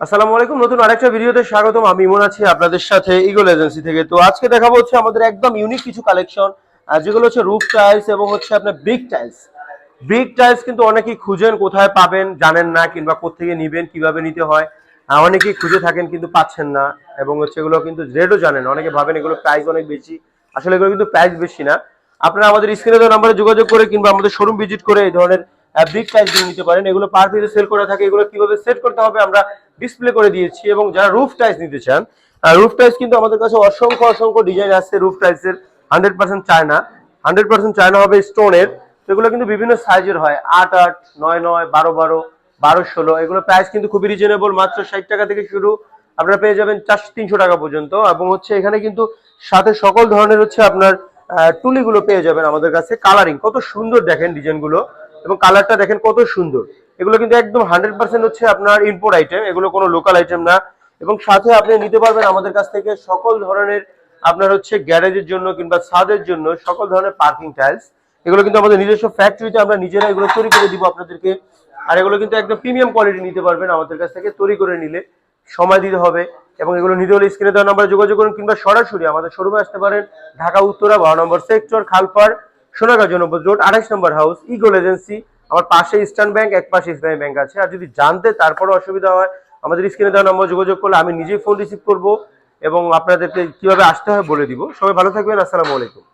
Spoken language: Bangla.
আসসালামু আলাইকুম। নতুন আরেকটা ভিডিওতে স্বাগতম। আমি ইমন আছি আপনাদের সাথে ইগল এজেন্সি থেকে। তো আজকে দেখাবো হচ্ছে আমাদের একদম ইউনিক কিছু কালেকশন যেগুলো হচ্ছে রুফ টাইলস এবং হচ্ছে আপনার ব্রিক টাইলস ব্রিক টাইলস কিন্তু অনেকেই খুঁজেন কোথায় পাবেন, জানেন না কিংবা কোথেকে নিবেন, কীভাবে নিতে হয়। অনেকেই খুঁজে থাকেন কিন্তু পাচ্ছেন না এবং হচ্ছে এগুলো কিন্তু রেটও জানেন। অনেকে ভাবেন এগুলো প্রাইস অনেক বেশি। আসলে এগুলো কিন্তু প্রাইস বেশি না। আপনারা আমাদের স্ক্রিনে দেওয়া নাম্বারে যোগাযোগ করে কিংবা আমাদের শোরুম ভিজিট করে এই ধরনের ব্রিক টাইলস নিতে পারেন। এগুলো পার পিসে সেল করে থাকে। এগুলো কীভাবে সেট করতে হবে আমরা ডিসপ্লে করে দিয়েছি এবং যারা রুফ টাইলস নিতে চান রুফ টাইলস কিন্তু আমাদের কাছে অসংখ্য অসংখ্য ডিজাইন আছে রুফ টাইলস এর hundred percent China. Hundred percent China হবে স্টোনের এগুলো কিন্তু বিভিন্ন সাইজের হয়, আট আট, নয় নয়, বারো বারো বারো ষোলো, এগুলো প্রাইস কিন্তু খুবই রিজনেবল মাত্র ষাট টাকা থেকে শুরু। আপনারা পেয়ে যাবেন চারশো তিনশো টাকা পর্যন্ত। এবং হচ্ছে এখানে কিন্তু সাথে সকল ধরনের হচ্ছে আপনার টুলিগুলো পেয়ে যাবেন আমাদের কাছে। কালারিং কত সুন্দর দেখেন ডিজাইনগুলো এবং কালারটা দেখেন কত সুন্দর। এগুলো কিন্তু একদম হান্ড্রেড পার্সেন্ট হচ্ছে আপনার ইম্পোর্ট আইটেম এগুলো কোনো লোকাল আইটেম না। এবং সাথে আপনি নিতে পারবেন আমাদের কাছ থেকে সকল ধরনের আপনার হচ্ছে গ্যারেজের জন্য কিংবা ছাদের জন্য সকল ধরনের পার্কিং টাইলস এগুলো কিন্তু আমাদের নিজস্ব ফ্যাক্টরিতে আমরা নিজেরা এগুলো তৈরি করে দিব আপনাদেরকে। আর এগুলো কিন্তু একদম প্রিমিয়াম কোয়ালিটি নিতে পারবেন আমাদের কাছ থেকে তৈরি করে নিলে। সময় দিতে হবে এবং এগুলো নিতে হলে স্ক্রিনে দেওয়া নাম্বারে যোগাযোগ করুন কিংবা সরাসরি আমাদের শোরুমে আসতে পারেন। ঢাকা, উত্তরা, বারো নম্বর সেক্টর খালপাড় সোনাগাঁ জনপদ রোড আঠাশ নম্বর হাউস ইগোল এজেন্সি আমার পাশে ইস্টার্ন ব্যাংক এক পাশে ইসলামী ব্যাংক আছে। আর যদি জানতে তারপরে অসুবিধা হয়, আমাদের স্ক্রিনে দেওয়া নম্বর যোগাযোগ করলে আমি নিজেই ফোন রিসিভ করব এবং আপনাদেরকে কীভাবে আসতে হয় বলে দিব। সবাই ভালো থাকবেন, আসসালামু আলাইকুম।